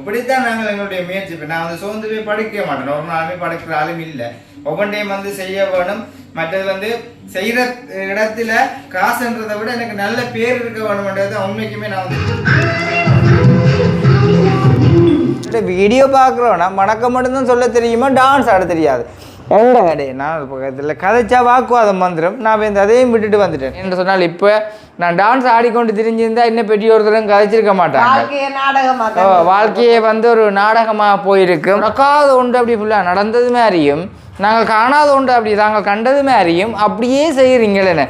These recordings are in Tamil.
இப்படித்தான் நாங்கள் எங்களுடைய முயற்சி நான் வந்து சோர்ந்து போய் படிக்க மாட்டேன். ஒரு நாளுமே படிக்கிற ஆளும் இல்லை. ஒவ்வொன்றையும் வந்து செய்ய வேணும். மற்றது வந்து செய்யற இடத்துல காசுன்றதை விட எனக்கு நல்ல பேர் இருக்க வேணும்ன்றது உண்மைக்குமே நான் வந்து வீடியோ பார்க்குறோன்னா மணக்க மட்டும்தான் சொல்ல தெரியுமா? டான்ஸ் ஆட தெரியாது. எந்த கடை நான் பக்கத்தில் கதைச்சா வாக்குவாதம் வந்துடும் நான் இந்த அதையும் விட்டுட்டு வந்துட்டேன். என்று சொன்னால் இப்போ நான் டான்ஸ் ஆடிக்கொண்டு திரிஞ்சிருந்தா இன்னும் பெரிய ஒருத்தரும் கதைச்சிருக்க மாட்டாங்க. வாழ்க்கைய நாடகமா ஓ, வாழ்க்கையே வந்து ஒரு நாடகமாக போயிருக்கு நடக்காத ஒன்று அப்படி ஃபுல்லாக நடந்தது மாதிரியும் நாங்கள் காணாத ஒன்று அப்படி நாங்கள் கண்டது மாதிரியும் அப்படியே செய்கிறீங்களேன்னு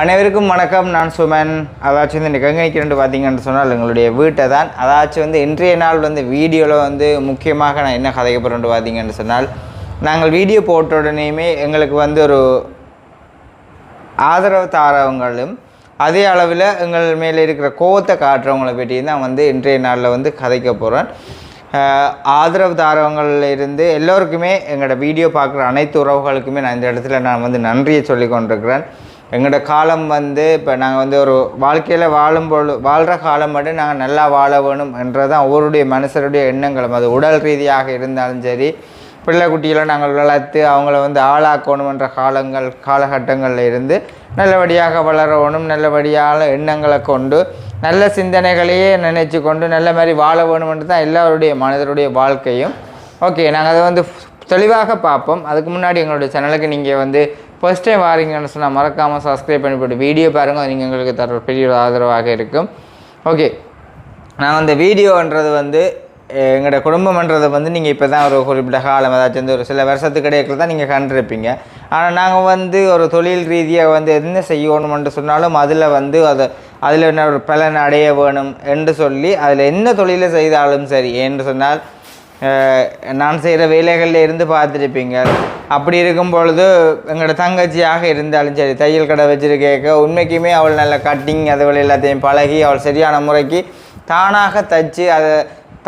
அனைவருக்கும் வணக்கம். நான் சுமன். அதாச்சும் வந்து இந்த கங்கணிக்கிறேன் பார்த்தீங்கன்னு சொன்னால் எங்களுடைய வீட்டை தான். அதாச்சும் வந்து இன்றைய நாள் வந்து வீடியோவில் வந்து முக்கியமாக நான் என்ன கதைக்க போகிறேன் பார்த்தீங்கன்னு சொன்னால் நாங்கள் வீடியோ போட்ட உடனேயுமே எங்களுக்கு வந்து ஒரு ஆதரவு தாரவங்களும் அதே அளவில் எங்கள் மேலே இருக்கிற கோவத்தை காட்டுறவங்களை பற்றி தான் வந்து இன்றைய நாளில் வந்து கதைக்க போகிறேன் ஆதரவு தாரவங்கள்ல இருந்து எல்லோருக்குமே எங்களோட வீடியோ பார்க்குற அனைத்து உறவுகளுக்குமே நான் இந்த இடத்துல நான் வந்து நன்றியை சொல்லி கொண்டிருக்கிறேன். எங்களோட காலம் வந்து இப்போ நாங்கள் வந்து ஒரு வாழ்க்கையில் வாழும்பொழு வாழ்கிற காலம் மட்டும் நாங்கள் நல்லா வாழ வேணும் என்றதான் ஒவ்வொருடைய மனுஷருடைய எண்ணங்களும். அது உடல் ரீதியாக இருந்தாலும் சரி பிள்ளை குட்டிகளை நாங்கள் வளர்த்து அவங்கள வந்து ஆளாக்கணுமென்ற காலங்கள் காலகட்டங்களில் இருந்து நல்லபடியாக வளரணும் நல்லபடியான எண்ணங்களை கொண்டு நல்ல சிந்தனைகளையே நினைச்சு கொண்டு நல்ல மாதிரி வாழ வேணுமென்று தான் எல்லாருடைய மனிதருடைய வாழ்க்கையும். ஓகே நாங்கள் அதை வந்து தெளிவாக பார்ப்போம். அதுக்கு முன்னாடி எங்களுடைய சேனலுக்கு நீங்கள் வந்து ஃபஸ்ட் டைம் வாரீங்கன்னு சொன்னால் மறக்காமல் சப்ஸ்கிரைப் பண்ணி போட்டு வீடியோ பாருங்கள் நீங்கள் எங்களுக்கு தர ஒரு பெரிய ஒரு ஆதரவாக இருக்கும். ஓகே நான் அந்த வீடியோன்றது வந்து எங்களோட குடும்பம்ன்றது வந்து நீங்கள் இப்போ தான் ஒரு குறிப்பிட்ட காலம் ஏதாச்சும் வந்து ஒரு சில வருஷத்துக்கு இடையில தான் நீங்கள் கண்டிருப்பீங்க. ஆனால் நாங்கள் வந்து ஒரு தொழில் ரீதியாக வந்து என்ன செய்யணும்னு சொன்னாலும் அதில் வந்து அதை அதில் என்ன ஒரு பலன் அடைய வேணும் என்று சொல்லி அதில் என்ன தொழிலை செய்தாலும் சரி என்று சொன்னால் நான் செய்கிற வேலைகளில் இருந்து பார்த்துருப்பீங்க. அப்படி இருக்கும் பொழுது எங்களோட தங்கச்சியாக இருந்தாலும் சரி தையல் கடை வச்சுருக்க உண்மைக்குமே அவள் நல்ல கட்டிங் அதுகள் எல்லாத்தையும் பழகி அவள் சரியான முறைக்கு தானாக தைச்சு அதை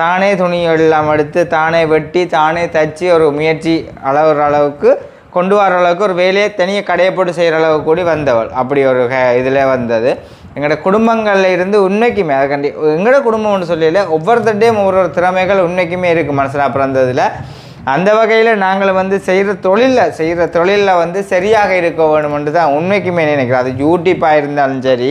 தானே துணிகள் எல்லாம் எடுத்து தானே வெட்டி தானே தச்சு ஒரு முயற்சி அளவுற அளவுக்கு கொண்டு வர அளவுக்கு ஒரு வேலையை தனியாக கடையை போட்டு செய்கிற அளவுக்கு கூடி வந்தவள். அப்படி ஒரு இதில் வந்தது. எங்களோட குடும்பங்களில் இருந்து உண்மைக்குமே அதை கண்டி எங்களோட குடும்பம்னு சொல்லல ஒவ்வொருத்தட்டையும் ஒவ்வொரு ஒரு திறமைகள் உண்மைக்குமே இருக்குது மனசில். பிறந்ததில் அந்த வகையில் நாங்கள் வந்து செய்கிற தொழிலில் செய்கிற தொழிலில் வந்து சரியாக இருக்க வேணுமென்று தான் உண்மைக்குமே நினைக்கிறோம் அது யூடியூப்பாக இருந்தாலும் சரி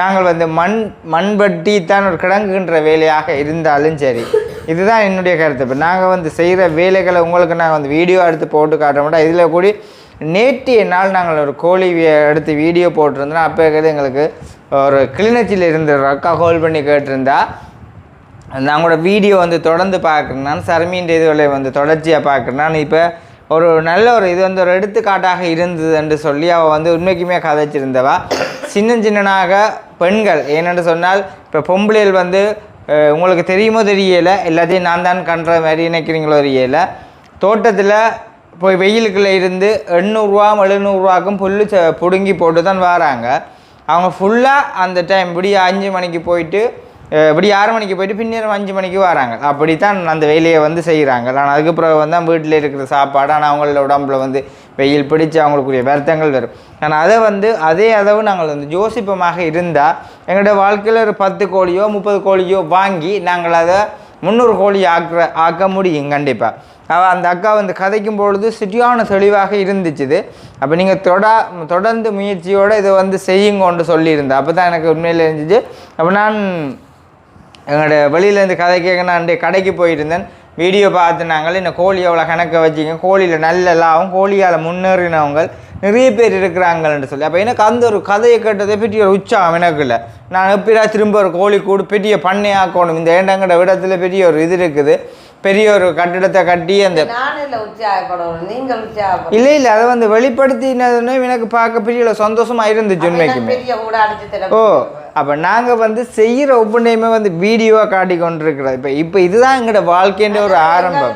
நாங்கள் வந்து மண் மண்பட்டி தான் ஒரு கிடங்குகின்ற வேலையாக இருந்தாலும் சரி இதுதான் என்னுடைய கருத்து. இப்போ நாங்கள் வந்து செய்கிற வேலைகளை உங்களுக்கு நாங்கள் வந்து வீடியோ எடுத்து போட்டு காட்டுறோம்னா இதில் கூடி நேற்றைய நாள் நாங்கள் ஒரு கோழி எடுத்து வீடியோ போட்டிருந்தோம். அப்போ இருக்கிறது எங்களுக்கு ஒரு கிளிநொச்சியில் இருந்த ரொக்கா அக்கா பண்ணி கேட்டிருந்தா நாங்களோட வீடியோ வந்து தொடர்ந்து பார்க்குறேன். சர்மீன் இதுகளை வந்து தொடர்ச்சியாக பார்க்குறேன். இப்போ ஒரு நல்ல ஒரு இது வந்து ஒரு எடுத்துக்காட்டாக இருந்தது என்று சொல்லி அவள் வந்து உண்மைக்குமே கதைச்சிருந்தவா. சின்ன சின்னனாக பெண்கள் ஏனென்று சொன்னால் இப்போ பொம்பளைகள் வந்து உங்களுக்கு தெரியுமோ தெரியலை எல்லாத்தையும் நான் தான் கண்ற மாதிரி நினைக்கிறீங்களோ தெரியலை. தோட்டத்தில் போய் வெயிலுக்குள்ளே இருந்து எண்ணூறுரூவா எழுநூறுவாக்கும் புல் ச பிடுங்கி போட்டு தான் வராங்க. அவங்க ஃபுல்லாக அந்த டைம் இப்படி அஞ்சு மணிக்கு போயிட்டு இப்படி ஆறு மணிக்கு போயிட்டு பின்னேரம் அஞ்சு மணிக்கு வராங்க. அப்படித்தான் அந்த வேலையை வந்து செய்கிறாங்க ஆனால் அதுக்கு பிறகு வந்து வீட்டில் இருக்கிற சாப்பாடு ஆனால் அவங்களோட உடம்புல வந்து வெயில் பிடிச்சு அவங்களுக்குரிய வருத்தங்கள் வரும். ஆனால் அதை வந்து அதே அளவு நாங்கள் வந்து யோசிப்பமாக இருந்தால் எங்களோட வாழ்க்கையில் ஒரு பத்து கோழியோ முப்பது கோழியோ வாங்கி நாங்கள் அதை முந்நூறு கோழி ஆக்குற ஆக்க முடியும் கண்டிப்பாக அவள் அந்த அக்கா வந்து கதைக்கும் பொழுது சரியான தெளிவாக இருந்துச்சுது. அப்போ நீங்கள் தொடா தொடர்ந்து முயற்சியோடு இதை வந்து செய்யுங்கன்னு சொல்லியிருந்தேன் அப்போ தான் எனக்கு உண்மையில் இருந்துச்சு. அப்போ நான் எங்களோட வெளியிலேருந்து கதை கேட்க நான் கடைக்கு போயிருந்தேன். வீடியோ பார்த்து நாங்கள் இந்த கோழி எவ்வளோ கணக்கை வச்சிங்க? கோழியில் நல்ல லாபம் கோழியால் முன்னேறினவங்க நிறைய பேர் இருக்கிறாங்கன்னு சொல்லி. அப்போ எனக்கு அந்த ஒரு கதையை கேட்டதை பற்றி ஒரு உற்சாகம் எனக்கு இல்லை நான் எப்படியா திரும்ப ஒரு கோழி கூடு பெரிய பண்ணையாக்கணும் இந்த ஏண்டங்கட விடத்துல பெரிய ஒரு இது இருக்குது. பெரிய ஒரு கட்டிடத்தை கட்டி அந்த இல்ல இல்லை இல்லை அதை வந்து வெளிப்படுத்தினதுன்னு எனக்கு பார்க்க பெரிய ஒரு சந்தோஷமா இருந்துச்சு தர ஓ. அப்போ நாங்கள் வந்து செய்கிற ஒவ்வொன்றையுமே வந்து வீடியோவாக காட்டி கொண்டிருக்கிறோம் இப்போ இப்போ இதுதான் எங்களோட வாழ்க்கைன்ற ஒரு ஆரம்பம்.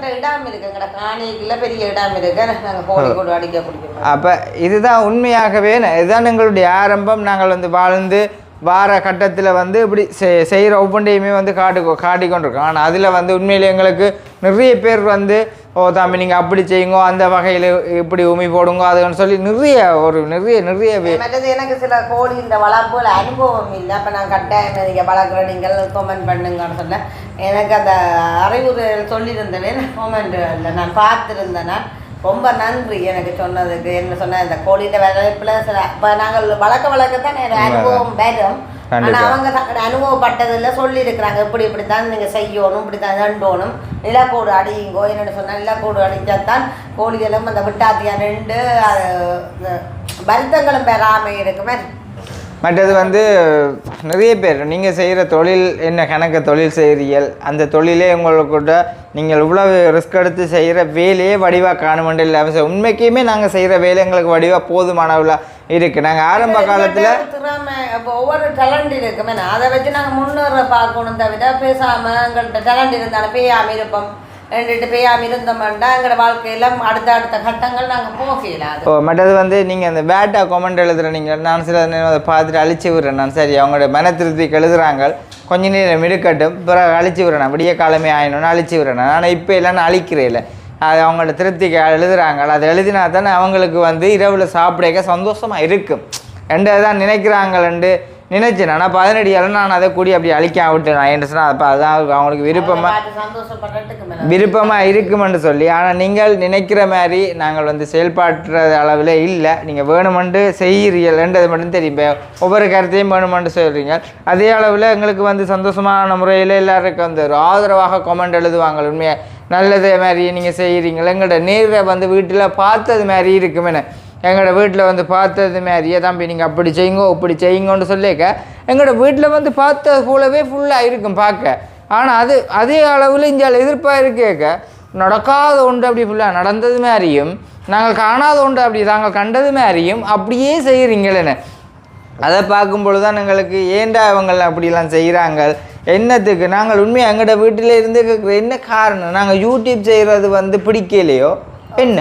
அப்போ இதுதான் உண்மையாகவே இதுதான் எங்களுடைய ஆரம்பம். நாங்கள் வந்து வாழ்ந்து வார கட்டத்தில் வந்து இப்படி செ- செய்கிற ஒவ்வொன்றையுமே வந்து காட்டி காட்டிக்கொண்டிருக்கோம். ஆனால் அதில் வந்து உண்மையிலே எங்களுக்கு நிறைய பேர் வந்து ஓ தம்பி நீங்கள் அப்படி செய்யுங்க அந்த வகையில் இப்படி உமி போடுங்க அதுன்னு சொல்லி நிறைய ஒரு நிறைய நிறைய மற்றது எனக்கு சில கோழி இந்த வளர்ப்புல அனுபவம் இல்லை. அப்போ நான் கட்டாயம் நீங்கள் வளர்க்குற நீங்கள் கமெண்ட் பண்ணுங்கன்னு சொன்னேன். எனக்கு அந்த அறிவுரை சொல்லியிருந்தேன் கமெண்ட் இல்லை. நான் பார்த்துருந்தேன்னா ரொம்ப நன்றி எனக்கு சொன்னதுக்கு. என்ன சொன்ன இந்த கோழியின் வளர்ப்பில் சில இப்போ நாங்கள் வளர்க்க வளர்க்க தான் அனுபவம் வரும். ஆனால் அவங்க அனுபவப்பட்டதில் சொல்லியிருக்கிறாங்க. இப்படி இப்படி தான் நீங்கள் செய்யணும் இப்படி தான் தண்டோணும் நிலக்கோடு அடியுங்கோ என்னென்னு சொன்னால் நிலக்கோடு அடித்தால் தான் கோழிகளும் அந்த விட்டாத்தியா ரெண்டு வருத்தங்களும் பெறாமல் இருக்குமே. மற்றது வந்து நிறைய பேர் நீங்கள் செய்கிற தொழில் என்ன கணக்கு? தொழில் செய்கிறீர்கள். அந்த தொழிலே உங்களுக்கு நீங்கள் இவ்வளவு ரிஸ்க் எடுத்து செய்கிற வேலையே வடிவாக காணுமெண்டு இல்லாமல் உண்மைக்குமே நாங்கள் செய்கிற வேலை எங்களுக்கு வடிவாக போதுமான இருக்குது நாங்கள் ஆரம்ப காலத்தில் திறமை ஒவ்வொரு டேலண்ட் இருக்குமே அதை வச்சு நாங்கள் முன்னேற பார்க்கணும் தவிர பேசாமல் எங்கள்கிட்ட டேலண்ட் இருந்தாலும் பேயாமல் இருப்போம். ரெண்டுட்டு பேயாமல் இருந்தோம்னா எங்களோட வாழ்க்கையில அடுத்த அடுத்த கட்டங்கள் நாங்கள் போகல அது. ஓ மற்றது வந்து நீங்கள் அந்த பேட்டா கொமெண்ட் எழுதுகிற நீங்கள் நான் சில நேரம் அதை பார்த்துட்டு அழிச்சு விடுறேன் நான். சரி அவங்களோட மன திருப்திக்கு எழுதுறாங்க. கொஞ்ச நேரம் இருக்கட்டும் பிறகு அழிச்சு விடுறேன். விடிய காலமே ஆயினோன்னு அழிச்சு விடுறேன். ஆனால் இப்போ இல்லைன்னு அழிக்கிறேன் இல்லை. அது அவங்களோட திருப்திக்கு எழுதுறாங்க. அதை எழுதினா தானே அவங்களுக்கு வந்து இரவில் சாப்பிடக்க சந்தோஷமாக இருக்கும். ரெண்டு தான் நினைக்கிறாங்களேண்டு நினைச்சேன். ஆனால் பதினடியால் நான் அதை கூடி அப்படி அழிக்க விட்டேன் நான் என்ன சொன்னால் அப்போ அதான் அவங்களுக்கு விருப்பமாக விருப்பமாக இருக்குமென்று சொல்லி ஆனால் நீங்கள் நினைக்கிற மாதிரி நாங்கள் வந்து செயல்பாட்டுற அளவில் இல்லை. நீங்கள் வேணுமென்று செய்கிறீங்கன்றது மட்டும் தெரியும். ஒவ்வொரு கருத்தையும் வேணுமென்று சொல்கிறீங்க அதே அளவில் எங்களுக்கு வந்து சந்தோஷமான முறையில் எல்லாருக்கும் வந்து ஒரு ஆதரவாக கமெண்ட் எழுதுவாங்க உண்மையாக நல்லது மாதிரி நீங்கள் செய்கிறீங்களா. எங்களோட நேரில் வந்து வீட்டில் பார்த்தது மாதிரி இருக்குமே எங்களோட வீட்டில் வந்து பார்த்தது மாதிரியே தம்பி நீங்கள் அப்படி செய்யுங்க இப்படி செய்யுங்கன்னு சொல்லிக்க எங்களோட வீட்டில் வந்து பார்த்தது போலவே ஃபுல்லாக இருக்கும் பார்க்க. ஆனால் அது அதே அளவில் இங்கே இருக்கேக்க. நடக்காத ஒன்று அப்படி ஃபுல்லாக நடந்தது மாதிரியும் நாங்கள் காணாத ஒன்று அப்படி தாங்கள் கண்டது மாதிரியும் அப்படியே செய்கிறீங்களேன்னு அதை பார்க்கும்பொழுது தான் எங்களுக்கு ஏன்டா இவங்க அப்படிலாம் செய்கிறாங்க என்னத்துக்கு? நாங்கள் உண்மையாக எங்களோட வீட்டில் இருந்து கேட்குற என்ன காரணம்? நாங்கள் யூடியூப் செய்கிறது வந்து பிடிக்கலையோ? என்ன?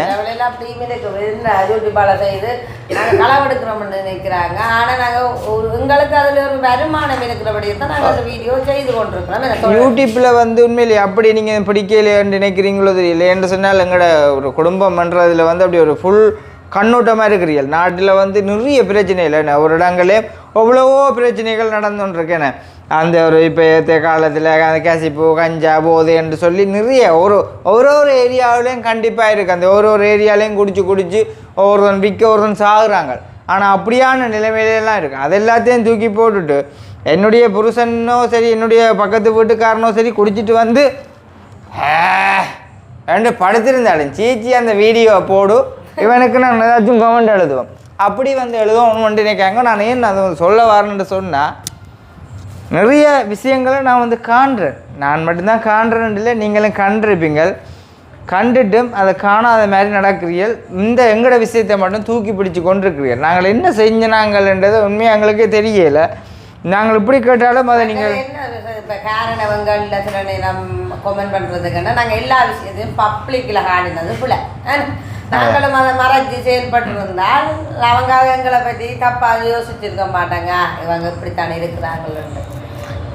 நினைக்கிறாங்க. ஆனால் நாங்கள் எங்களுக்கு அதில் ஒரு வருமானம் இருக்கிறபடியே தான் நாங்கள் அந்த வீடியோ செய்து கொண்டிருக்கிறோம். யூடியூப்பில் வந்து உண்மையிலே அப்படி நீங்கள் பிடிக்கலையேன்னு நினைக்கிறீங்களோ தெரியல. என்று சொன்னால் எங்களோட ஒரு குடும்பம் பண்ணுறதுல வந்து அப்படி ஒரு ஃபுல் கண்ணோட்டமாக இருக்கிறீர்கள். நாட்டில் வந்து நிறைய பிரச்சனை இல்லை ஒரு இடங்களே எவ்வளவோ பிரச்சனைகள் நடந்துட்டுருக்கேன் அந்த ஒரு இப்போ ஏற்ற காலத்தில் அந்த கசிப்பு கஞ்சா போது என்று சொல்லி நிறைய ஒரு ஒரு ஒரு ஏரியாவிலையும் கண்டிப்பாக இருக்குது அந்த ஒரு ஒரு ஏரியாலையும் குடிச்சு குடிச்சு ஒருத்தன் விற்க ஒருத்தன் சாகுறாங்க. ஆனால் அப்படியான நிலைமையிலலாம் இருக்குது அது எல்லாத்தையும் தூக்கி போட்டுட்டு என்னுடைய புருஷனோ சரி என்னுடைய பக்கத்து வீட்டுக்காரனோ சரி குடிச்சிட்டு வந்து ரெண்டு படுத்திருந்தாலும் சீச்சி அந்த வீடியோவை போடு இவனுக்கு நான் ஏதாச்சும் கமெண்ட் எழுதுவோம் அப்படி வந்து எழுதுவோம் ஒன்று நினைக்காங்க நான் ஏன் அதை சொல்ல வரேன்னு சொன்னால் நிறைய விஷயங்களை நான் வந்து காண்றேன். நான் மட்டும்தான் காண்றேன் இல்லை நீங்களும் கண்டிருப்பீங்கள். கண்டுட்டும் அதை காணாத மாதிரி நடக்கிறீர்கள். இந்த எங்களோட விஷயத்தை மட்டும் தூக்கி பிடிச்சு கொண்டிருக்கிறீர்கள். நாங்கள் என்ன செஞ்சினாங்கன்றது உண்மையாக எங்களுக்கே தெரியல. நாங்கள் இப்படி கேட்டாலும் அதை நீங்கள் என்ன இப்போ காரணவங்கள்ல சில நேரம் கமெண்ட் பண்ணுறதுக்குன்னா நாங்கள் எல்லா விஷயத்தையும் பப்ளிக்கில் காணினது புல. நாங்களும் அதை மறைச்சி செயல்பட்டு இருந்தால் அவங்க எங்களை பற்றி தப்பாக யோசிச்சிருக்க மாட்டாங்க. இவங்க இப்படித்தானே இருக்கிறாங்கன்னு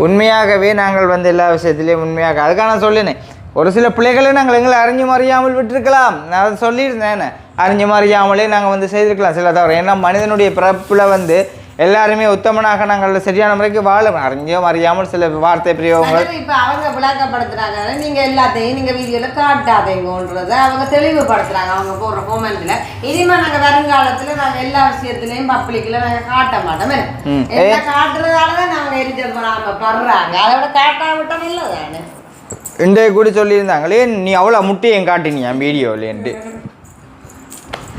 உண்மையாகவே நாங்கள் வந்து எல்லா விஷயத்துலேயும் உண்மையாக அதுக்காக நான் சொல்லினேன் ஒரு சில பிள்ளைகளை நாங்கள் எங்களை அறிஞ்சு மறியாமல் விட்டுருக்கலாம். நான் அதை சொல்லியிருந்தேன். அறிஞ்சு மறியாமலே நாங்கள் வந்து செய்திருக்கலாம். சில தவிர ஏன்னா மனிதனுடைய பிறப்பில் வந்து எல்லாருமே உத்தமனாக நாங்கள் சரியான முறைக்கு வாழ அறிஞ்சோ அறியாமல் சில வார்த்தை பிரயோகங்கள். இப்போ அவங்க விளக்கப்படுத்துறாங்க நீங்க எல்லாத்தையும் நீங்க வீடியோல காட்டாதீங்கன்றத அவங்க தெளிவுபடுத்துறாங்க அவங்க போடுற கோமெண்ட்ல இனிமே நாங்க வருங்காலத்துல நாங்க எல்லா விஷயத்திலையும் பப்ளிக்ல நாங்க காட்ட மாட்டோம். என்ன? காட்டுறதாலதான் நாங்க எரிச்சல் பண்ணாம படுறாங்க. அதோட காட்டாவிட்டோம் இல்லை தானே இன்றைய கூட சொல்லியிருந்தாங்களே நீ அவ்வளோ முட்டையும் காட்டினி என் வீடியோவிலேன்ட்டு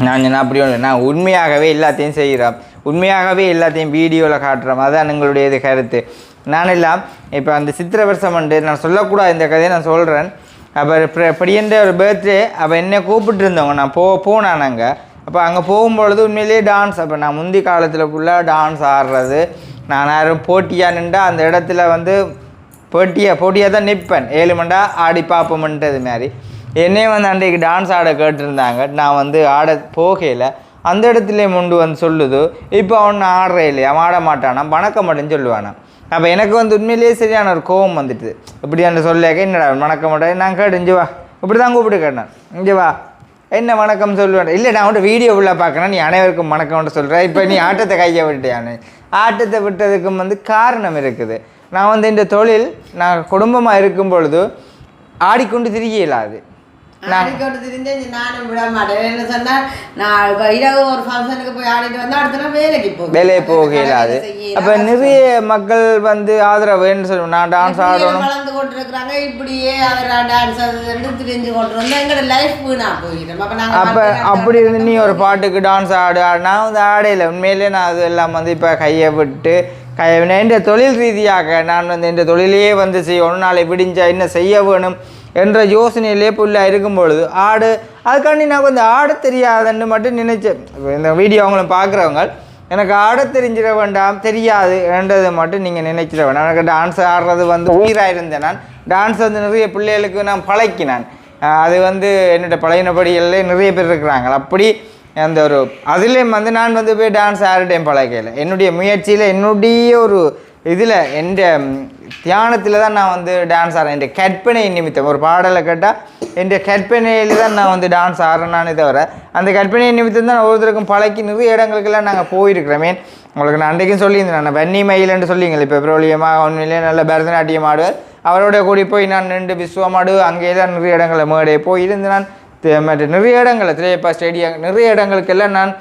நான் என்ன அப்படி ஒன்று நான் உண்மையாகவே எல்லாத்தையும் செய்கிறோம் உண்மையாகவே எல்லாத்தையும் வீடியோவில் காட்டுறோம். அதுதான் எங்களுடைய இது கருத்து. நான் எல்லாம் இப்போ அந்த சித்திரை வருஷம் வந்து நான் சொல்லக்கூடாது இந்த கதையை நான் சொல்கிறேன் அப்போ படியன்ற ஒரு பர்த்டே அப்போ என்னை கூப்பிட்டு இருந்தவங்க நான் போ போனேன் நாங்கள் அப்போ அங்கே போகும்பொழுது உண்மையிலேயே டான்ஸ் அப்போ நான் முந்தி காலத்தில் ஃபுல்லாக டான்ஸ் ஆடுறது. நான் யாரும் போட்டியாக நின்று அந்த இடத்துல வந்து போட்டியாக போட்டியாக தான் நிற்பேன் ஏழு மண்டா ஆடி பார்ப்போம்ன்றது மாதிரி. என்னையும் வந்து அன்றைக்கு டான்ஸ் ஆட கேட்டிருந்தாங்க. நான் வந்து ஆட போகையில் அந்த இடத்துல முண்டு வந்து சொல்லுது இப்போ அவன் ஆடுற இல்லையா? அவன் ஆட மாட்டானா? மணக்க மாட்டேன்னு சொல்லுவானா. அப்போ எனக்கு வந்து உண்மையிலேயே சரியான ஒரு கோவம் வந்துட்டு இப்படி அந்த சொல்லாக்க என்னடா மணக்க மாட்டேன் நான் கேட்டுஞ்சு வா. இப்படி தான் கூப்பிட்டு கேட்டேன். இங்கே வா. என்ன வணக்கம் சொல்லுவேன்? இல்லை நான் உன்ட்ட வீடியோ உள்ள பார்க்கணும் நீ அனைவருக்கும் வணக்கம்னு சொல்கிறேன் இப்போ நீ ஆட்டத்தை கையை விட்டியானு ஆட்டத்தை விட்டதுக்கும் வந்து காரணம் இருக்குது. நான் வந்து இந்த தொழில் நான் குடும்பமாக இருக்கும் பொழுது ஆடிக்கொண்டு திரிய இயலாது ஆடிக்கொண்டு திரிஞ்சு நானும் விட மாட்டேன். என்ன சொன்னா நான் இரவு ஒரு ஃபங்க்ஷனுக்கு போய் ஆடிட்டு வந்தா அடுத்த வேலைக்கு போகும் வேலையை போக இயலாது அப்போ நிறைய மக்கள் வந்து ஆதரவுன்னு சொல்லுவேன் நான் டான்ஸ் ஆடணும் வளர்ந்து கொண்டிருக்கிறாங்க. இப்படியே அவர் டான்ஸ் ரெண்டு திரிஞ்சு கொண்டு வந்து எங்களோட லைஃப் வீணா போயிடும். அப்ப நாங்க அப்போ அப்படி இருந்து நீ ஒரு பாட்டுக்கு டான்ஸ் ஆடு. நான் வந்து ஆடையில உண்மையிலே நான் அது எல்லாம் வந்து இப்போ கையை விட்டு என்ற தொழில் ரீதியாக நான் வந்து இந்த தொழிலையே வந்து செய்யணும் நாளை விடிஞ்சா என்ன செய்ய வேணும் என்ற யோசனையிலே புள்ள இருக்கும் பொழுது ஆடு அதுக்காண்டி நான் வந்து ஆட தெரியாதுன்னு மட்டும் நினைச்சேன். இந்த வீடியோ அவங்களும் பார்க்குறவங்க எனக்கு ஆட தெரிஞ்சிட வேண்டாம் தெரியாது என்றதை மட்டும் நீங்கள் நினைச்சிட வேண்டாம். எனக்கு டான்ஸ் ஆடுறது வந்து உயிராக இருந்தேன் நான் டான்ஸ் வந்து நிறைய பிள்ளைகளுக்கு நான் பழக்கினான். அது வந்து என்னோட பழையனபடிகளில் நிறைய பேர் இருக்கிறாங்க. அப்படி அந்த ஒரு அதுலேயும் வந்து நான் வந்து போய் டான்ஸ் ஆடிட்டேன் பழகையில் என்னுடைய முயற்சியில் என்னுடைய ஒரு இதில் எந்த தியானத்தில் தான் நான் வந்து டான்ஸ் ஆடுறேன். என் கற்பனை நிமித்தம். ஒரு பாடலை கேட்டால் என் கற்பனையில் தான் நான் வந்து டான்ஸ் ஆடுறேனானே தவிர அந்த கற்பனை நிமித்தம் தான் ஒவ்வொருத்தருக்கும் பழக்கி நிறைய இடங்களுக்கெல்லாம் நாங்கள் போயிருக்கிறோமே. உங்களுக்கு நான் அன்றைக்கும் சொல்லியிருந்தேன். நான் வன்னி மயிலன்னு சொல்லிங்களே இப்போ பிரபலியமாக ஒன்றிலே நல்ல பரதநாட்டியம் ஆடுவார். அவரோட கூடி போய் நான் நின்று விஸ்வமாடு அங்கே தான் நிறைய இடங்களில் மேடே போய் இருந்து நான் மற்ற நிறைய இடங்களில் திரையப்பா ஸ்டேடியம் நிறைய இடங்களுக்கெல்லாம் நான்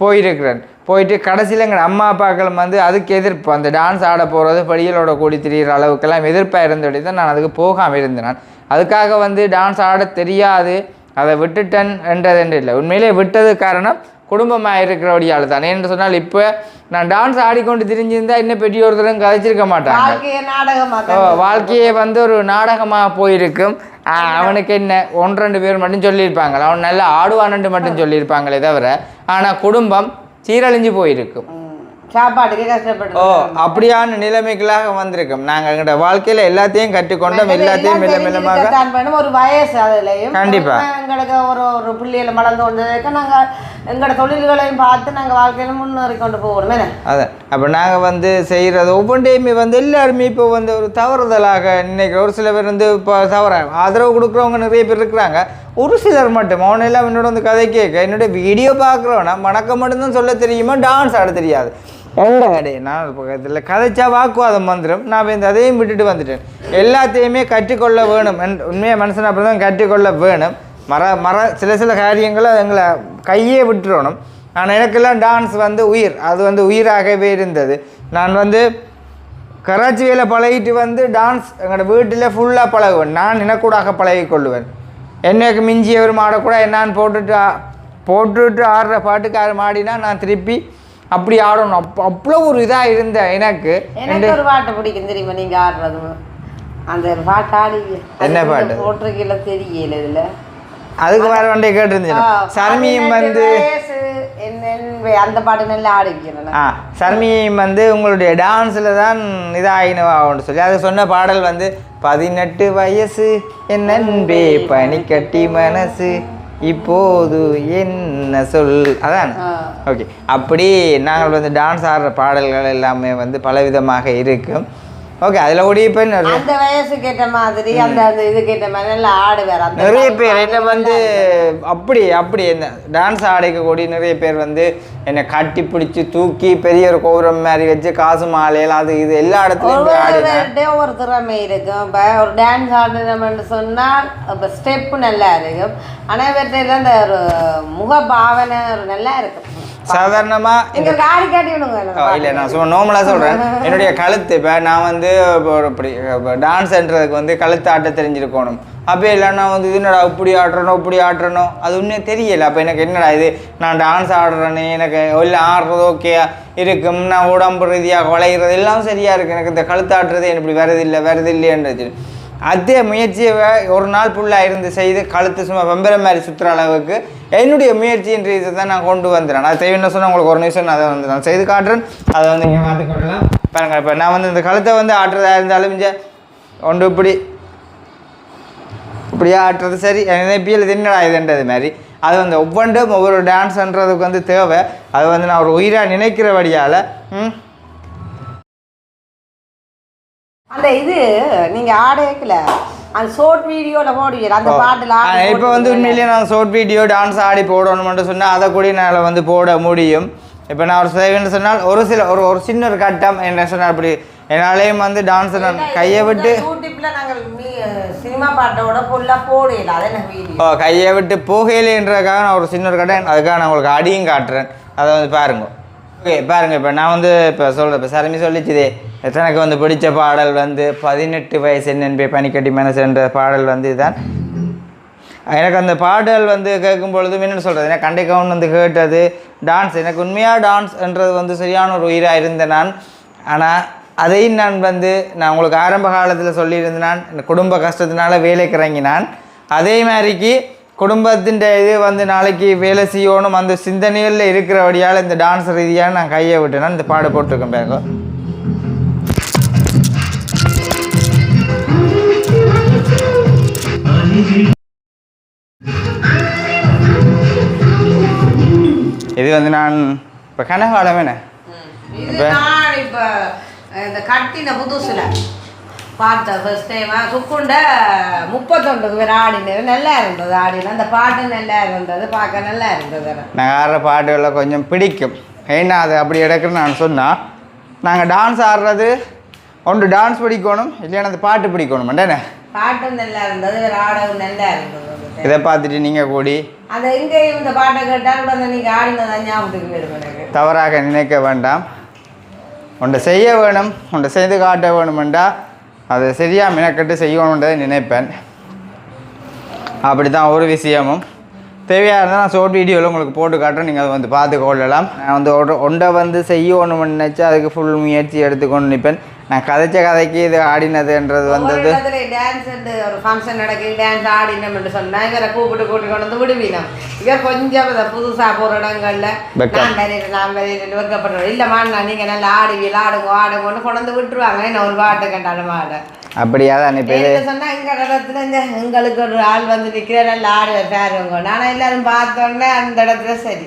போயிருக்கிறேன். போயிட்டு கடைசியில் எங்கள் அம்மா அப்பாக்கள் வந்து அதுக்கு எதிர்ப்பு. அந்த டான்ஸ் ஆட போகிறது படிகளோட கூடி திரியிற அளவுக்கெல்லாம் எதிர்ப்பாக இருந்தபடி தான் நான் அதுக்கு போகாமல் இருந்தேன். நான் அதுக்காக வந்து டான்ஸ் ஆட தெரியாது. அதை விட்டுட்டேன் என்றது என்று இல்லை. உண்மையிலே விட்டது காரணம் குடும்பமாக இருக்கிறபடியால் தான் ஏன்னு சொன்னால் இப்போ நான் டான்ஸ் ஆடிக்கொண்டு திரிஞ்சிருந்தா இன்னும் பெரியோருத்தரும் கதைச்சிருக்க மாட்டாங்க. வாழ்க்கையே வந்து ஒரு நாடகமாக போயிருக்கும். ஆ, அவனுக்கு என்ன? ஒன்று ரெண்டு பேர் மட்டும் சொல்லியிருப்பாங்க அவன் நல்லா ஆடுவானு மட்டும் சொல்லியிருப்பாங்களே தவிர ஆனால் குடும்பம் சீரழிஞ்சு போயிருக்கும். ஓ அப்படியான நிலைமைகளாக வந்திருக்கும். நாங்கள் எங்களோட வாழ்க்கையில் எல்லாத்தையும் கற்றுக்கொண்டோம் எல்லாத்தையும் மெல்ல மெல்லமாக. ஒரு வயசு அதுலயும். கண்டிப்பா. எங்களுக்கு ஒரு ஒரு பிள்ளைகளை வளர்ந்து கொண்டதுக்கு நாங்க எங்களோட தொழில்களையும் பார்த்து நாங்க வாழ்க்கையில முன்னேறி கொண்டு போகணும். அதான் அப்போ நாங்கள் வந்து செய்கிறது ஒவ்வொன்றையுமே வந்து எல்லாருமே இப்போ வந்து ஒரு தவறுதலாக நினைக்கிற ஒரு சில பேர் வந்து இப்போ தவற ஆதரவு கொடுக்குறவங்க நிறைய பேர் இருக்கிறாங்க. ஒரு சிலர் மட்டும். அவனெல்லாம் என்னோட வந்து கதை கேட்க என்னோட வீடியோ பார்க்குறவனா வணக்கம் மட்டும்தான் சொல்ல தெரியுமா டான்ஸ் ஆட தெரியாது. எந்த நான் பக்கத்தில் கதைச்சா வாக்குவாதம் வந்துடும் நான் இந்த அதையும் விட்டுட்டு வந்துட்டேன். எல்லாத்தையுமே கற்றுக்கொள்ள வேணும். என் உண்மையாக மனுஷன் அப்படி தான் கற்றுக்கொள்ள வேணும். மர மர சில சில காரியங்களை எங்களை கையே விட்டுறணும். ஆனால் எனக்கெல்லாம் டான்ஸ் வந்து உயிர். அது வந்து உயிராகவே இருந்தது. நான் வந்து கராச்சி வேலை பழகிட்டு வந்து டான்ஸ் எங்களோட வீட்டில் ஃபுல்லாக பழகுவேன். நான் எனக்கூடாக பழகி கொள்ளுவேன் எனக்கு மிஞ்சியவர் மாடக்கூட என்னான்னு போட்டுட்டு போட்டுட்டு ஆடுற பாட்டுக்கு ஆறு மாடினா நான் திருப்பி அப்படி ஆடணும். அப்போ அவ்வளோ ஒரு இதாக இருந்த எனக்கு. எனக்கு ஒரு பாட்டு பிடிக்கும் தெரியுமா நீங்க ஆடுறது அந்த பாட்டு ஆடி என்ன பாட்டு? போட்டிருக்கீங்கள தெரியல இதுல. அதுக்கு வேற வண்டியை கேட்டிருந்தேன் சர்மியும் வந்து அந்த பாட்டு நல்லா ஆடிக்கிறேன் ஆ சர்மியும் வந்து உங்களுடைய டான்ஸில் தான் இதாகினவான்னு சொல்லி அது சொன்ன பாடல் வந்து பதினெட்டு வயசு என் நண்பே பனிக்கட்டி மனசு இப்போது என்ன சொல் அதான். ஓகே அப்படி நாங்கள் வந்து டான்ஸ் ஆடுற பாடல்கள் எல்லாமே வந்து பலவிதமாக இருக்கும். ஓகே அதில் கூட இப்போ அந்த வயசுக்கு ஏற்ற மாதிரி அந்த அந்த இதுக்கு ஏற்ற மாதிரி நல்லா ஆடுவார் நிறைய பேர் என்ன வந்து அப்படி அப்படி என்ன டான்ஸ் ஆடிக்கக்கூடிய நிறைய பேர் வந்து என்னை கட்டி பிடிச்சி தூக்கி பெரிய ஒரு கோபுரம் மாதிரி வச்சு காசு மாலையில் அது இது எல்லா இடத்துலையும் ஒவ்வொருவர்கிட்ட ஒரு திறமை இருக்கும் இப்போ ஒரு டான்ஸ் ஆடணும்னு சொன்னால் இப்போ ஸ்டெப்பு நல்லா இருக்கும். ஆனால் இவர்கிட்ட அந்த ஒரு முக பாவனை ஒரு நல்லா இருக்கும் எனக்கு இல்லை நான் சும்மா நார்மலாக சொல்கிறேன் என்னுடைய கழுத்து இப்போ நான் வந்து இப்படி டான்ஸ்ன்றதுக்கு வந்து கழுத்து ஆட்ட தெரிஞ்சிருக்கணும். அப்போ இல்லை நான் வந்து இது என்னடா இப்படி ஆடுறணும் இப்படி ஆடுறணும் அது ஒன்றும் தெரியல. அப்போ எனக்கு என்னடா இது? நான் டான்ஸ் ஆடுறேன்னு எனக்கு இல்லை ஆடுறது ஓகே இருக்கும். நான் உடம்பு ரீதியாக வளைகிறது எல்லாம் சரியாக இருக்குது எனக்கு இந்த கழுத்து ஆடுறது எனக்கு இப்படி வரது இல்லை வரது இல்லைன்றது அதே முயற்சியை ஒரு நாள் ஃபுல்லாக இருந்து செய்து கழுத்து சும்மா வெம்பர மாதிரி சுற்றுற அளவுக்கு என்னுடைய முயற்சியின் இதை தான் நான் கொண்டு வந்துடுறேன் நான் தேவைன்னு சொன்னால் உங்களுக்கு ஒரு நிமிஷம் நான் அதை வந்து நான் செய்து காட்டுறேன். அதை வந்து நீங்கள் பார்த்துக்கொள்ளலாம் பாருங்க இப்போ நான் வந்து இந்த கழுத்தை வந்து ஆட்டுறதா இருந்தாலும் இங்கே ஒன்று இப்படி இப்படியே ஆட்டுறது? சரி நினைப்பியல் தின்னடா இதுன்றது மாதிரி. அது வந்து ஒவ்வொன்றும் ஒவ்வொரு டான்ஸ்ன்றதுக்கு வந்து தேவை. அது வந்து நான் ஒரு உயிராக நினைக்கிறபடியால் ம்? அந்த இது நீங்கள் ஆட அந்த ஷார்ட் வீடியோல போடுவீர். அந்த பாட்டுல இப்போ வந்து உண்மையிலேயே நான் ஷார்ட் வீடியோ டான்ஸ் ஆடி போடணும்னு சொன்னால் அதை கூட என்னால் வந்து போட முடியும். இப்போ நான் ஒரு செய்வேன்னு சொன்னால் ஒரு சில ஒரு ஒரு சின்ன ஒரு கட்டம் என்ன சொன்னால் அப்படி என்னாலேயும் வந்து டான்ஸ் நான் கையை விட்டு சினிமா பாட்டோட ஃபுல்லா போடல. ஓ, கையை விட்டு போகையிலேன்றதுக்காக நான் ஒரு சின்ன ஒரு கட்டம் அதுக்காக நான் உங்களுக்கு அடியும் காட்டுறேன். அதை வந்து பாருங்க. ஓகே பாருங்க இப்போ நான் வந்து இப்போ சொல்கிறேன் இப்போ சரமி சொல்லிச்சுதே. எனக்கு வந்து பிடிச்ச பாடல் வந்து பதினெட்டு வயசு என்னென்பே பனிக்கட்டி மனசுன்ற பாடல் வந்து இதுதான். எனக்கு அந்த பாடல் வந்து கேட்கும் பொழுது என்னென்னு சொல்கிறது எனக்கு கண்டிக்கவுன் வந்து கேட்டது டான்ஸ் எனக்கு உண்மையாக டான்ஸ் என்றது வந்து சரியான ஒரு உயிராக இருந்தேன் நான். ஆனால் அதையும் நான் வந்து நான் உங்களுக்கு ஆரம்ப காலத்தில் சொல்லியிருந்தேன் நான் இந்த குடும்ப கஷ்டத்தினால வேலைக்கு இறங்கினான். அதே மாதிரிக்கு குடும்பத்தின் இது வந்து நாளைக்கு வேலை செய்யணும் அந்த சிந்தனைகளில் இருக்கிறபடியால் இந்த டான்ஸ் ரீதியாக நான் கையை விட்டேன்னா இந்த பாடு போட்டிருக்கேன் பாருங்க இது வந்து நான் இப்போ கனகாலம் என்ன? இப்ப இந்த கட்டின புதுசுல. பார்த்த ஃபர்ஸ்ட் டைம் சுக்குண்ட முப்பத்தொண்டுக்கு பேர் ஆடினது நல்லா இருந்தது ஆடின அந்த பாட்டு நல்லா இருந்தது பார்க்க நல்லா இருந்தது. நாங்கள் ஆடுற பாட்டுகளை கொஞ்சம் பிடிக்கும். ஏன்னா அது அப்படி எடுக்கிறேன்னு நான் சொன்னால் நாங்கள் டான்ஸ் ஆடுறது ஒன்று டான்ஸ் பிடிக்கணும் இல்லைன்னா அந்த பாட்டு பிடிக்கணும் என்ன? பாட்டும் நல்லா இருந்தது ஆடவும் நல்லா இருந்தது இதை பார்த்துட்டு நீங்கள் கூடி. அந்த எங்கேயும் இந்த பாட்டை கேட்டால் கூட அந்த நீங்க ஆடினதான் ஞாபகத்துக்கு வரும் எனக்கு. தவறாக நினைக்க வேண்டாம். ஒன்றை செய்ய வேணும் ஒன்றை செய்து காட்ட வேணுமெண்டா அதை சரியாக மெனக்கட்டு செய்யணுன்றதை நினைப்பேன். அப்படி தான் ஒரு விஷயமும். தேவையாக இருந்தால் நான் ஷார்ட் வீடியோவில் உங்களுக்கு போட்டு காட்டுறேன் நீங்கள் அதை வந்து பார்த்து கொள்ளலாம். நான் வந்து ஒன்றை வந்து செய்யணும்னு நினச்சா அதுக்கு ஃபுல் முயற்சி எடுத்துக்கொண்டு நிற்பேன். நான் கதைச்ச கதைக்கு இது ஆடினதுன்றது வந்தது. டான்ஸ் ஒரு ஃபங்க்ஷன் நடக்கு டான்ஸ் ஆடினோம்னு சொன்னா இவரை கூப்பிட்டு கூட்டி கொண்டு வந்து விடுவீனம் இவர் கொஞ்சம் இதை புதுசா போற இடங்கள்ல. நான் வரையிறேன் நான் வரையிறேன் வைக்கப்படுறோம் இல்லம்மா நான் நீங்க நல்லா ஆடுவீங்க ஆடுங்க ஆடுங்கன்னு கொண்டு வந்து விட்டுருவாங்க. என்ன ஒரு பாட்டு கேட்டாலும் ஆட. அப்படியா தான் இப்போ இது எனக்கு சொன்னா எங்க இடத்துல இந்த எங்களுக்கு ஒரு ஆள் வந்து நிக்கிற நல்லா ஆடுவார் பேருங்க ஆனா எல்லாரும் பார்த்தோன்னே அந்த இடத்துல சரி.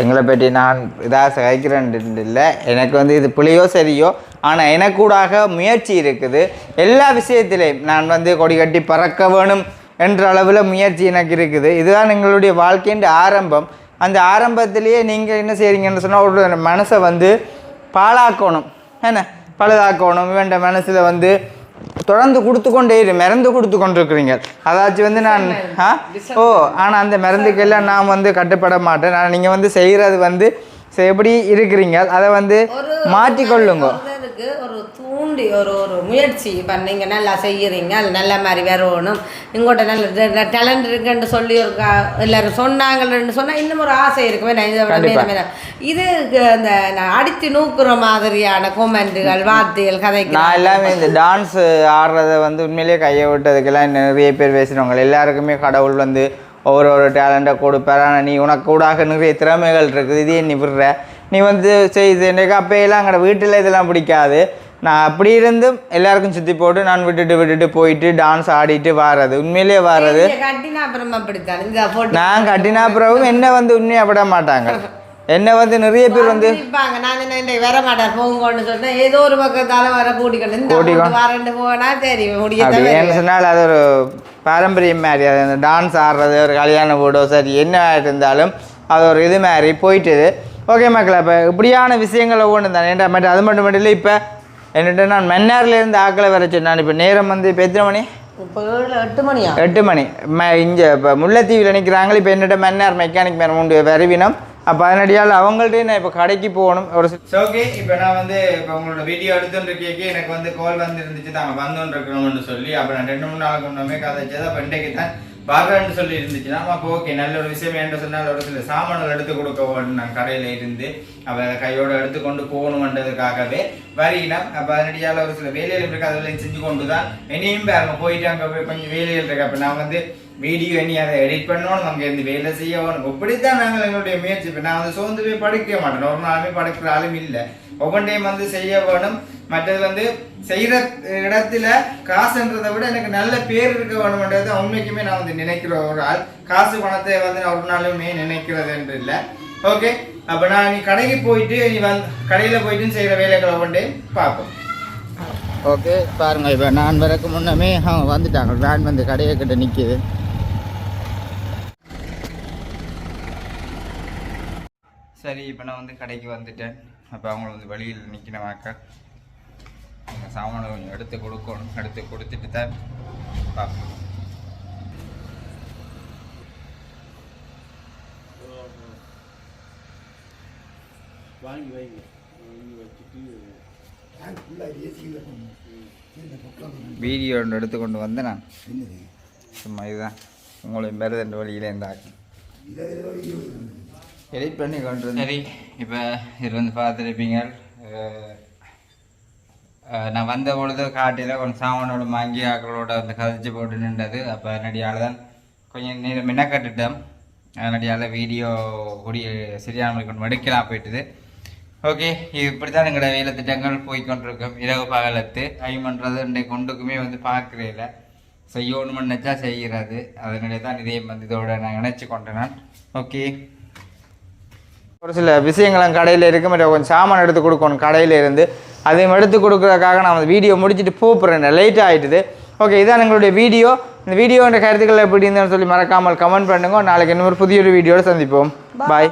எங்களை பற்றி நான் இதாக சகிக்கிறேன் இல்லை எனக்கு வந்து இது புளியோ சரியோ ஆனால் எனக்கூடாக முயற்சி இருக்குது. எல்லா விஷயத்திலையும் நான் வந்து கொடி கட்டி பறக்க வேணும் என்ற அளவில் முயற்சி எனக்கு இருக்குது. இதுதான் எங்களுடைய வாழ்க்கையின் ஆரம்பம். அந்த ஆரம்பத்திலேயே நீங்கள் என்ன செய்கிறீங்கன்னு சொன்னால் ஒரு மனசை வந்து பாழாக்கணும். என்ன? பழுதாக்கணும். வேண்ட மனசில் வந்து தொடர்ந்து கொடுத்து கொண்டே இரு மறந்து கொடுத்து கொண்டிருக்கிறீங்க. அதாச்சும் வந்து நான் ஆ? ஓ ஆனால் அந்த மருந்துக்கெல்லாம் நான் வந்து கட்டுப்பட மாட்டேன். நான் நீங்கள் வந்து செய்கிறது வந்து எப்படி இருக்கிறீங்க அதை வந்து மாற்றிக்கொள்ளுங்க. இருக்கு. ஒரு தூண்டி ஒரு ஒரு முயற்சி இப்போ நீங்கள் நல்லா செய்யறீங்க. அது நல்ல மாதிரி வரணும். இங்கோட்ட நல்ல டேலண்ட் இருக்குன்னு சொல்லி ஒரு எல்லாரும் சொன்னாங்கன்னு சொன்னால் இன்னும் ஒரு ஆசை இருக்குமே. நான் இதை விட. இது இந்த நான் அடித்து நூக்குற மாதிரியான கொமெண்ட்டுகள் வார்த்தைகள் கதைக்கு நான் எல்லாமே இந்த டான்ஸ் ஆடுறத வந்து உண்மையிலேயே கையை விட்டதுக்கெல்லாம் நிறைய பேர் பேசுகிறவங்க எல்லாருக்குமே கடவுள் வந்து ஒவ்வொரு ஒரு டேலண்ட்டை கொடுப்பார். ஆனால் நீ உனக்கு கூடாக நிறைய திறமைகள் இருக்குது. இதே நீ விடுற. நீ வந்து செய்து எனக்கு அப்பையெல்லாம் எங்களோட வீட்டில் இதெல்லாம் பிடிக்காது. நான் அப்படி இருந்தும் எல்லாருக்கும் சுற்றி போட்டு நான் விட்டுட்டு விட்டுட்டு போயிட்டு டான்ஸ் ஆடிட்டு வாரது. உண்மையிலேயே வாரது. நான் கட்டினா பிறகும் என்ன வந்து உண்மையாக விட மாட்டாங்க. என்ன வந்து நிறைய பேர் வந்து வர மாட்டேன் போங்கன்னு சொன்னேன் ஏதோ ஒரு பக்கத்தால வர கூட்டிக்கணும் போனா சொன்னால் அது ஒரு பாரம்பரியம் மாதிரி. அது டான்ஸ் ஆடுறது ஒரு கல்யாண வீடோ சரி என்ன இருந்தாலும் அது ஒரு இது மாதிரி போயிட்டுது. ஓகே மக்களே இப்போ இப்படியான விஷயங்கள் ஒவ்வொன்று தான். ஏன்டா மட்டும் அது மட்டும் மட்டும் இல்லை இப்போ என்னட்டு நான் மன்னார்ல இருந்து ஆக்களை வர சொன்னான். இப்போ நேரம் வந்து இப்போ எத்தனை மணி? இப்போ எட்டு மணியா? எட்டு மணி. ம இங்கே இப்போ முல்லைத்தீவில் நிற்கிறாங்களே இப்போ என்னட்ட மன்னார் மெக்கானிக் மேன் உண்டு வருவினம் அப்போ அதனடியால் அவங்கள்ட்ட நான் இப்போ கடைக்கு போகணும். ஒரு ஓகே இப்போ நான் வந்து இப்போ உங்களோட வீடியோ எடுத்துட்டு இருக்கே எனக்கு வந்து கால் வந்து இருந்துச்சு தாங்க வந்துன்னு இருக்கணும்னு சொல்லி அப்போ நான் ரெண்டு மூணு நாளுக்கு முன்னமே கதைச்சது அப்போ இன்றைக்கு தான் பார்க்கறேன்னு சொல்லி இருந்துச்சுன்னா அப்போ ஓகே நல்ல ஒரு விஷயம் என்று சொன்னால் ஒரு சில சாமான்கள் எடுத்து கொடுக்க வேண்டும் நான் கடையில் இருந்து அவள் கையோடு எடுத்து கொண்டு போகணுன்றதுக்காகவே வரியினம் அப்போ அதனடியால் ஒரு சில வேலைகள் இருக்க அதெல்லாம் செஞ்சு கொண்டு தான் இனியும் பாருங்க போயிட்டு அங்கே போய் கொஞ்சம் வேலைகள் இருக்கு. அப்போ நான் வந்து வீடியோ இனி அதை எடிட் பண்ணணும் அங்கே இருந்து வேலை செய்யணும். இப்படித்தான் நாங்கள் எங்களுடைய முயற்சி. இப்போ நான் வந்து சோர்ந்து போய் படிக்க மாட்டேன். ஒரு நாளுமே படிக்கிற ஆளும் இல்லை. ஒவ்வொன்றையும் வந்து செய்ய வேணும். மற்றது வந்து செய்கிற இடத்துல காசுன்றதை விட எனக்கு நல்ல பேர் இருக்க வேணும்ன்றது உண்மைக்குமே நான் வந்து நினைக்கிற ஒரு ஆள். காசு பணத்தை வந்து நான் ஒரு நாளுமே நினைக்கிறது என்று இல்லை. ஓகே அப்போ நான் நீ கடைக்கு போயிட்டு நீ வந்து கடையில் போயிட்டு செய்கிற வேலைகளை ஒவ்வொன்றையும் பார்ப்போம். ஓகே பாருங்க இப்போ நான் வரக்கு முன்னமே அவங்க வந்துட்டாங்க. வேன் வந்து கடையை கிட்ட நிற்கிது சரி இப்போ நான் வந்து கடைக்கு வந்துட்டேன். அப்போ அவங்கள வந்து வழியில் நிற்கணுமாக்கா அந்த சாமானை கொஞ்சம் எடுத்து கொடுக்கணும். எடுத்து கொடுத்துட்டு தான் பார்ப்போம் வாங்கி வைங்க. வாங்கி வச்சுட்டு வீடியோ ஒன்று எடுத்து கொண்டு வந்தேன் நான். சும்மா இதுதான். உங்களையும் பேர் ரெண்டு வழியில இருந்தாக்கு எடிட் பண்ணி கொண்டு சரி இப்போ இது வந்து பார்த்துருப்பீங்க. நான் வந்த பொழுது காட்டில் கொஞ்சம் சாமானோட வாங்கி ஆக்களோட வந்து கதைச்சு போட்டு நின்றது. அப்போ நடியால் தான் கொஞ்சம் நேரம் மின்னக்கட்டுட்டோம். அதனடியால் வீடியோ கூடிய சரியான கொஞ்சம் கொண்டு எடுக்கலாம் போயிட்டுது. ஓகே இது இப்படி தான் எங்களோட வேலை திட்டங்கள் போய்கொண்டிருக்கும் இரவு பகலத்து டைம்ன்றது இன்றைக்கு கொண்டுக்குமே வந்து பார்க்குறேன் செய்யணும்னு நினச்சா செய்கிறது அதனுடைய தான் இதே வந்து இதோட நான் இணைச்சி கொண்டேன் நான். ஓகே. ஒரு சில விஷயங்களும் கடையில் இருக்கு மற்ற கொஞ்சம் சாமான் எடுத்து கொடுக்கணும் கடையில் இருந்து. அதையும் எடுத்து கொடுக்குறதுக்காக நான் அந்த வீடியோ முடிச்சுட்டு போகிறேன் லேட் ஆகிட்டுது ஓகே இதான் எங்களுடைய வீடியோ. இந்த வீடியோன்ற கருத்துக்கள் எப்படி இருந்தேன்னு சொல்லி மறக்காமல் கமெண்ட் பண்ணுங்க. நாளைக்கு இன்னொரு புதிய ஒரு வீடியோட சந்திப்போம். பாய்